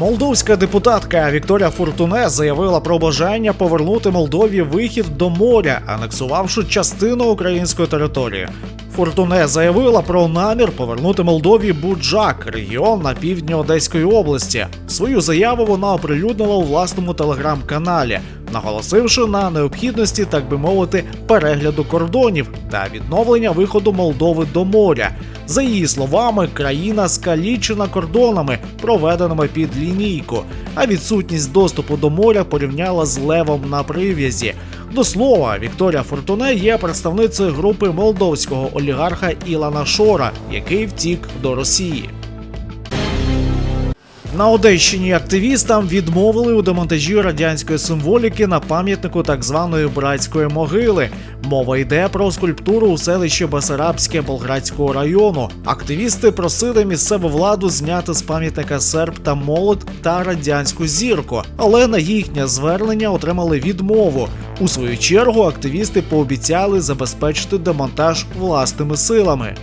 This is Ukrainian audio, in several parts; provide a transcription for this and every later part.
Молдовська депутатка Вікторія Фортуне заявила про бажання повернути Молдові вихід до моря, анексувавши частину української території. Фортуне заявила про намір повернути Молдові Буджак, регіон на півдні Одеської області. Свою заяву вона оприлюднила у власному телеграм-каналі, наголосивши на необхідності, так би мовити, перегляду кордонів та відновлення виходу Молдови до моря. За її словами, країна скалічена кордонами, проведеними під лінійку, а відсутність доступу до моря порівняла з левом на прив'язі. До слова, Вікторія Фортуне є представницею групи молдовського олігарха Ілана Шора, який втік до Росії. На Одещині активістам відмовили у демонтажі радянської символіки на пам'ятнику так званої братської могили. Мова йде про скульптуру у селищі Басарабське Болградського району. Активісти просили місцеву владу зняти з пам'ятника серп та молот та радянську зірку, але на їхнє звернення отримали відмову. У свою чергу активісти пообіцяли забезпечити демонтаж власними силами.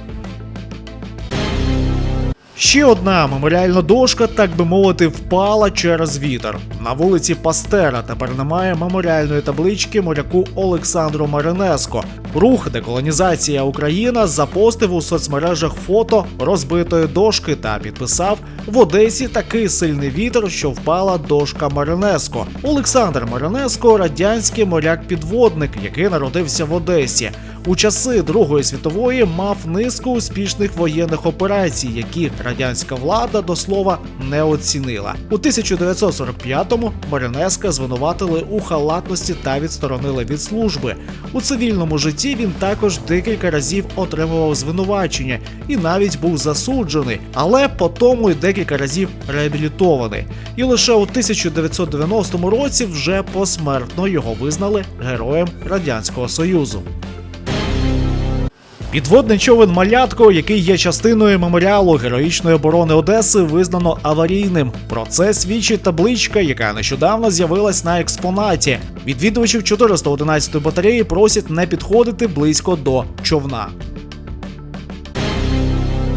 Ще одна меморіальна дошка, так би мовити, впала через вітер. На вулиці Пастера тепер немає меморіальної таблички моряку Олександру Маринеско. Рух Деколонізація Україна запостив у соцмережах фото розбитої дошки та підписав в Одесі такий сильний вітер, що впала дошка Маринеско. Олександр Маринеско радянський моряк-підводник, який народився в Одесі. У часи Другої світової мав низку успішних воєнних операцій, які радянська влада до слова не оцінила. У 1945-му Маринеска звинуватили у халатності та відсторонили від служби. У цивільному житті він також декілька разів отримував звинувачення і навіть був засуджений, але по тому й декілька разів реабілітований. І лише у 1990 році вже посмертно його визнали героєм Радянського Союзу. Підводний човен Малятко, який є частиною меморіалу героїчної оборони Одеси, визнано аварійним. Про це свідчить табличка, яка нещодавно з'явилась на експонаті. Відвідувачів 411 батареї просять не підходити близько до човна.